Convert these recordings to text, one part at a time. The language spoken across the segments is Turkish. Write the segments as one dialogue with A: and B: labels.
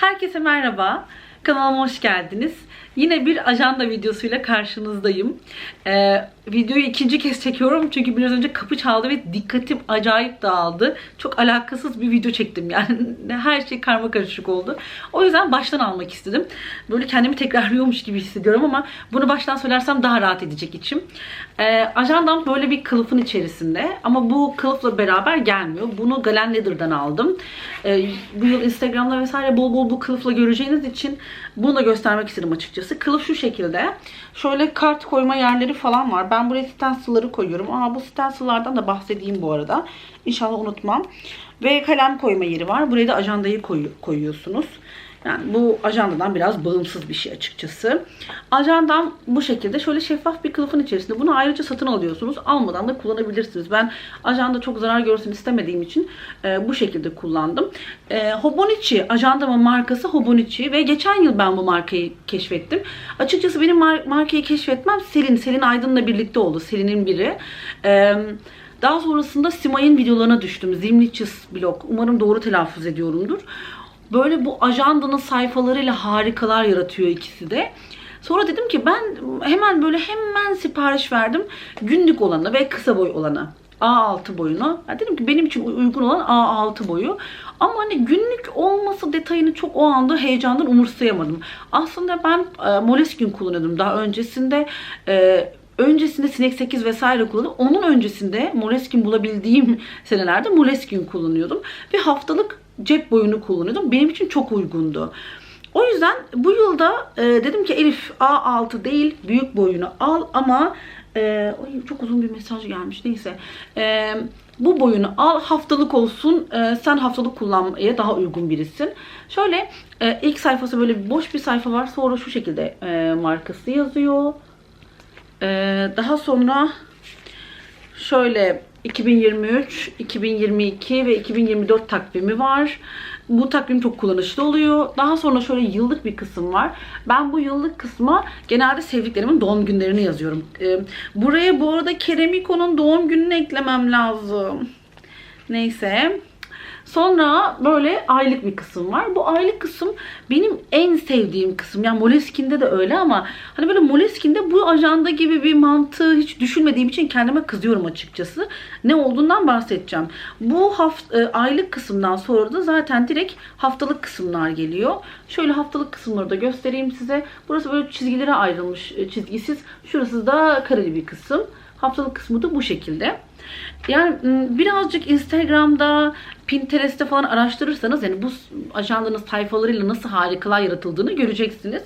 A: Herkese merhaba. Kanalıma hoş geldiniz. Yine bir ajanda videosuyla karşınızdayım. Ee, videoyu ikinci kez çekiyorum çünkü biraz önce kapı çaldı ve dikkatim acayip dağıldı. Çok alakasız bir video çektim yani. Her şey karma karışık oldu. O yüzden baştan almak istedim. Böyle kendimi tekrarlıyormuş gibi hissediyorum ama bunu baştan söylersem daha rahat edecek içim. Ee, ajandam böyle bir kılıfın içerisinde ama bu kılıfla beraber gelmiyor. Bunu Galen Leather'dan aldım. Ee, bu yıl Instagram'da vesaire bol bol bu kılıfla göreceğiniz için bunu da göstermek istedim açıkçası. Kılıf şu şekilde. Şöyle kart koyma yerleri falan var. Ben buraya stencil'ları koyuyorum. Aa bu stencil'lardan da bahsedeyim bu arada. İnşallah unutmam. Ve kalem koyma yeri var. Buraya da ajandayı koy, koyuyorsunuz. Yani bu ajandadan biraz bağımsız bir şey açıkçası. Ajandam bu şekilde şöyle şeffaf bir kılıfın içerisinde. Bunu ayrıca satın alıyorsunuz. Almadan da kullanabilirsiniz. Ben ajanda çok zarar görsün istemediğim için e, bu şekilde kullandım. E, Hobonichi ajandamın markası Hobonichi ve geçen yıl ben bu markayı keşfettim. Açıkçası benim mar- markayı keşfetmem Selin. Selin Aydın'la birlikte oldu. Selin'in biri. Eee daha sonrasında Simay'ın videolarına düştüm. Zimnichis blog. Umarım doğru telaffuz ediyorumdur. Böyle bu ajandanın sayfalarıyla harikalar yaratıyor ikisi de. Sonra dedim ki ben hemen böyle hemen sipariş verdim. Günlük olanı ve kısa boy olanı. A6 boyunu. Ya dedim ki benim için uygun olan A6 boyu. Ama hani günlük olması detayını çok o anda heyecandan umursayamadım. Aslında ben e, Moleskine kullanıyordum daha öncesinde. E, Öncesinde Sinek 8 vesaire kullandım. Onun öncesinde Moleskine bulabildiğim senelerde Moleskine kullanıyordum. Ve haftalık cep boyunu kullanıyordum. Benim için çok uygundu. O yüzden bu yılda e, dedim ki Elif A6 değil büyük boyunu al ama e, ay, çok uzun bir mesaj gelmiş neyse. E, bu boyunu al haftalık olsun e, sen haftalık kullanmaya daha uygun birisin. Şöyle e, ilk sayfası böyle boş bir sayfa var sonra şu şekilde e, markası yazıyor. Ee, daha sonra şöyle 2023, 2022 ve 2024 takvimi var. Bu takvim çok kullanışlı oluyor. Daha sonra şöyle yıllık bir kısım var. Ben bu yıllık kısma genelde sevdiklerimin doğum günlerini yazıyorum. Ee, buraya bu arada Keremiko'nun doğum gününü eklemem lazım. Neyse. Sonra böyle aylık bir kısım var. Bu aylık kısım benim en sevdiğim kısım. Yani Moleskine'de de öyle ama hani böyle Moleskine'de bu ajanda gibi bir mantığı hiç düşünmediğim için kendime kızıyorum açıkçası. Ne olduğundan bahsedeceğim. Bu haft e, aylık kısımdan sonra da zaten direkt haftalık kısımlar geliyor. Şöyle haftalık kısımları da göstereyim size. Burası böyle çizgilere ayrılmış e, çizgisiz. Şurası da kareli bir kısım. Haftalık kısmı da bu şekilde. Yani birazcık Instagram'da, Pinterest'te falan araştırırsanız yani bu ajandanın sayfalarıyla nasıl harikalar yaratıldığını göreceksiniz.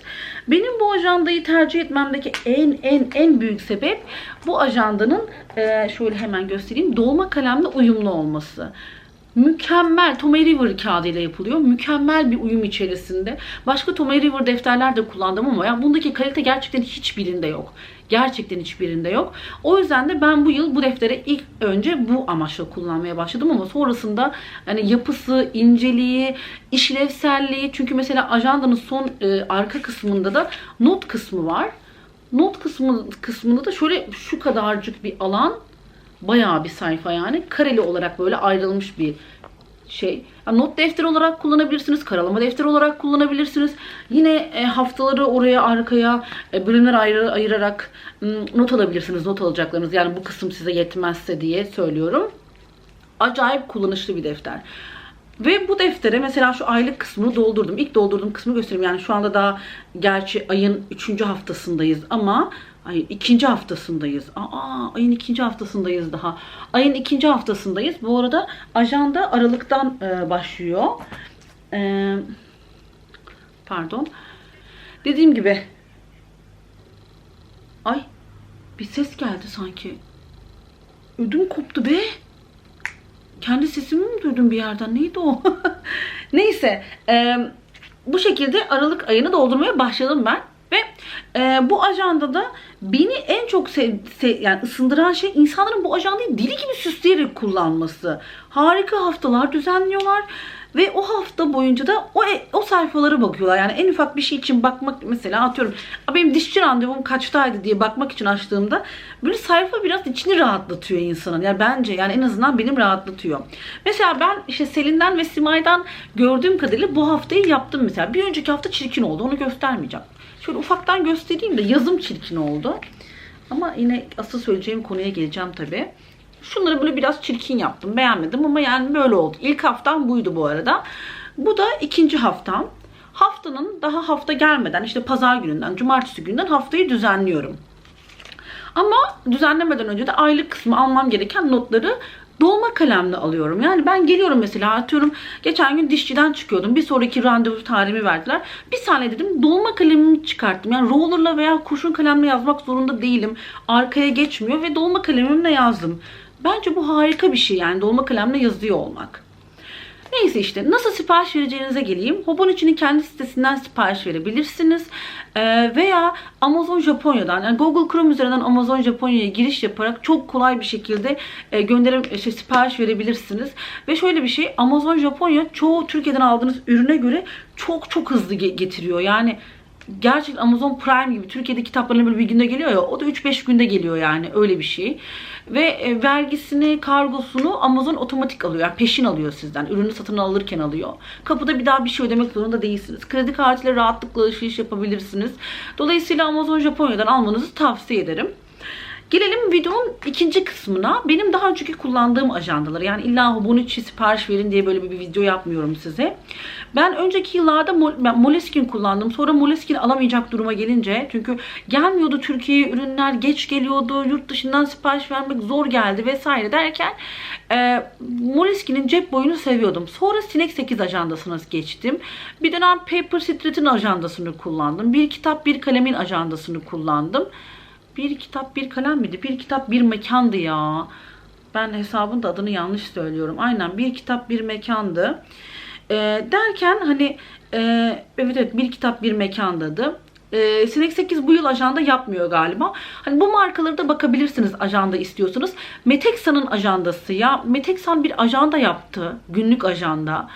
A: Benim bu ajandayı tercih etmemdeki en en en büyük sebep bu ajandanın şöyle hemen göstereyim dolma kalemle uyumlu olması mükemmel Tommy River kağıdıyla yapılıyor. Mükemmel bir uyum içerisinde. Başka Tommy River defterler de kullandım ama ya bundaki kalite gerçekten hiçbirinde yok. Gerçekten hiçbirinde yok. O yüzden de ben bu yıl bu defteri ilk önce bu amaçla kullanmaya başladım ama sonrasında yani yapısı, inceliği, işlevselliği çünkü mesela ajandanın son e, arka kısmında da not kısmı var. Not kısmı kısmında da şöyle şu kadarcık bir alan bayağı bir sayfa yani. Kareli olarak böyle ayrılmış bir şey. Yani not defteri olarak kullanabilirsiniz. Karalama defteri olarak kullanabilirsiniz. Yine e, haftaları oraya arkaya e, bölümler ayrı, ayırarak not alabilirsiniz. Not alacaklarınız. Yani bu kısım size yetmezse diye söylüyorum. Acayip kullanışlı bir defter. Ve bu deftere mesela şu aylık kısmını doldurdum. İlk doldurduğum kısmı göstereyim. Yani şu anda daha gerçi ayın 3. haftasındayız ama Ay ikinci haftasındayız. Aa ayın ikinci haftasındayız daha. Ayın ikinci haftasındayız. Bu arada ajanda Aralık'tan e, başlıyor. E, pardon. Dediğim gibi. Ay bir ses geldi sanki. Ödüm koptu be. Kendi sesimi mi duydum bir yerden? Neydi o? Neyse. E, bu şekilde Aralık ayını doldurmaya başladım ben. E, bu ajandada beni en çok sev, sev, yani ısındıran şey insanların bu ajandayı dili gibi süsleyerek kullanması. Harika haftalar düzenliyorlar. Ve o hafta boyunca da o e, o sayfalara bakıyorlar. Yani en ufak bir şey için bakmak mesela atıyorum "Aa, benim dişçi randevum kaçtaydı diye bakmak için açtığımda böyle sayfa biraz içini rahatlatıyor insanın. Yani bence yani en azından benim rahatlatıyor. Mesela ben işte Selin'den ve Simay'dan gördüğüm kadarıyla bu haftayı yaptım mesela. Bir önceki hafta çirkin oldu. Onu göstermeyeceğim. Şöyle ufaktan göstereyim de yazım çirkin oldu. Ama yine asıl söyleyeceğim konuya geleceğim tabii. Şunları böyle biraz çirkin yaptım. Beğenmedim ama yani böyle oldu. İlk haftam buydu bu arada. Bu da ikinci haftam. Haftanın daha hafta gelmeden işte pazar gününden, cumartesi gününden haftayı düzenliyorum. Ama düzenlemeden önce de aylık kısmı almam gereken notları dolma kalemle alıyorum. Yani ben geliyorum mesela atıyorum geçen gün dişçiden çıkıyordum. Bir sonraki randevu tarihimi verdiler. Bir saniye dedim dolma kalemimi çıkarttım. Yani rollerla veya kurşun kalemle yazmak zorunda değilim. Arkaya geçmiyor ve dolma kalemimle yazdım. Bence bu harika bir şey yani dolma kalemle yazıyor olmak. Neyse işte nasıl sipariş vereceğinize geleyim. Hobonichi'nin kendi sitesinden sipariş verebilirsiniz. Ee, veya Amazon Japonya'dan yani Google Chrome üzerinden Amazon Japonya'ya giriş yaparak çok kolay bir şekilde e, gönderim işte sipariş verebilirsiniz. Ve şöyle bir şey Amazon Japonya çoğu Türkiye'den aldığınız ürüne göre çok çok hızlı ge- getiriyor. Yani gerçekten Amazon Prime gibi Türkiye'de kitaplarına böyle bir günde geliyor ya o da 3-5 günde geliyor yani öyle bir şey. Ve e, vergisini, kargosunu Amazon otomatik alıyor. Yani peşin alıyor sizden. Ürünü satın alırken alıyor. Kapıda bir daha bir şey ödemek zorunda değilsiniz. Kredi kartıyla rahatlıkla alışveriş yapabilirsiniz. Dolayısıyla Amazon Japonya'dan almanızı tavsiye ederim. Gelelim videonun ikinci kısmına. Benim daha önceki kullandığım ajandaları. Yani illa Hobonichi sipariş verin diye böyle bir video yapmıyorum size. Ben önceki yıllarda Moleskine kullandım. Sonra Moleskine alamayacak duruma gelince çünkü gelmiyordu Türkiye'ye ürünler geç geliyordu. Yurt dışından sipariş vermek zor geldi vesaire derken e, Moleskine'in cep boyunu seviyordum. Sonra Sinek 8 ajandasına geçtim. Bir dönem Paper Street'in ajandasını kullandım. Bir kitap bir kalemin ajandasını kullandım. Bir kitap bir kalem miydi? Bir kitap bir mekandı ya. Ben hesabın da adını yanlış söylüyorum. Aynen bir kitap bir mekandı. Ee, derken hani e, evet evet bir kitap bir mekandadı. Ee, Sinek 8 bu yıl ajanda yapmıyor galiba. Hani bu markaları da bakabilirsiniz ajanda istiyorsanız. Metexa'nın ajandası ya. Metexa bir ajanda yaptı. Günlük ajanda.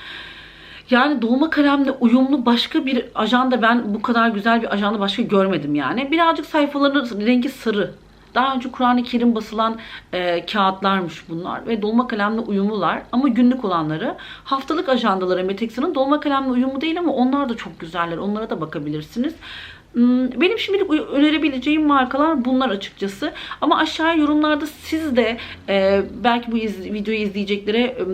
A: Yani dolma kalemle uyumlu başka bir ajanda ben bu kadar güzel bir ajanda başka görmedim yani. Birazcık sayfalarının rengi sarı. Daha önce Kur'an-ı Kerim basılan e, kağıtlarmış bunlar ve dolma kalemle uyumlular ama günlük olanları. Haftalık ajandaları Metexa'nın dolma kalemle uyumlu değil ama onlar da çok güzeller. Onlara da bakabilirsiniz. Hmm, Benim şimdilik önerebileceğim markalar bunlar açıkçası. Ama aşağıya yorumlarda siz de e, belki bu iz- videoyu izleyeceklere e,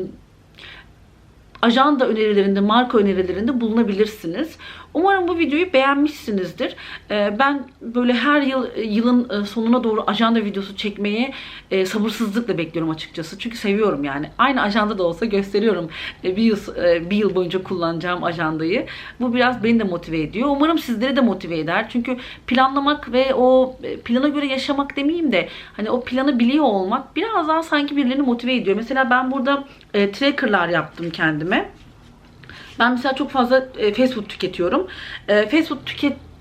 A: ajanda önerilerinde, marka önerilerinde bulunabilirsiniz. Umarım bu videoyu beğenmişsinizdir. Ee, Ben böyle her yıl yılın e, sonuna doğru ajanda videosu çekmeyi e, sabırsızlıkla bekliyorum açıkçası. Çünkü seviyorum yani. Aynı ajanda da olsa gösteriyorum e, bir yıl bir yıl boyunca kullanacağım ajandayı. Bu biraz beni de motive ediyor. Umarım sizleri de motive eder. Çünkü planlamak ve o plana göre yaşamak demeyeyim de hani o planı biliyor olmak biraz daha sanki birilerini motive ediyor. Mesela ben burada tracker'lar yaptım kendime. Ben mesela çok fazla e, fast food tüketiyorum. E, fast food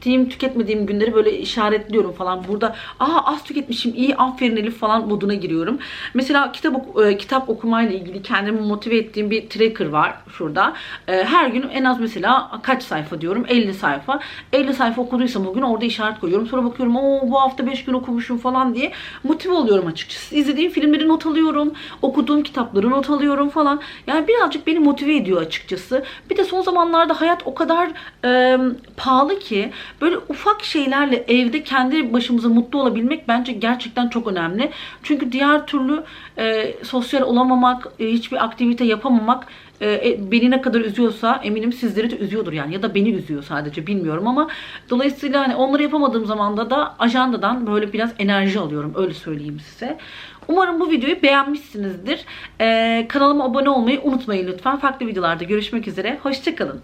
A: tükettiğim, tüketmediğim günleri böyle işaretliyorum falan. Burada aa az tüketmişim, iyi aferin Elif falan moduna giriyorum. Mesela kitap e, kitap okumayla ilgili kendimi motive ettiğim bir tracker var şurada. E, her gün en az mesela kaç sayfa diyorum? 50 sayfa. 50 sayfa okuduysam o gün orada işaret koyuyorum. Sonra bakıyorum o bu hafta 5 gün okumuşum falan diye motive oluyorum açıkçası. İzlediğim filmleri not alıyorum. Okuduğum kitapları not alıyorum falan. Yani birazcık beni motive ediyor açıkçası. Bir de son zamanlarda hayat o kadar e, pahalı ki böyle ufak şeylerle evde kendi başımıza mutlu olabilmek bence gerçekten çok önemli. Çünkü diğer türlü e, sosyal olamamak, e, hiçbir aktivite yapamamak e, e, beni ne kadar üzüyorsa eminim sizleri de üzüyordur yani ya da beni üzüyor sadece bilmiyorum ama dolayısıyla hani onları yapamadığım zamanda da ajandadan böyle biraz enerji alıyorum öyle söyleyeyim size. Umarım bu videoyu beğenmişsinizdir. E, kanalıma abone olmayı unutmayın lütfen. Farklı videolarda görüşmek üzere. Hoşçakalın.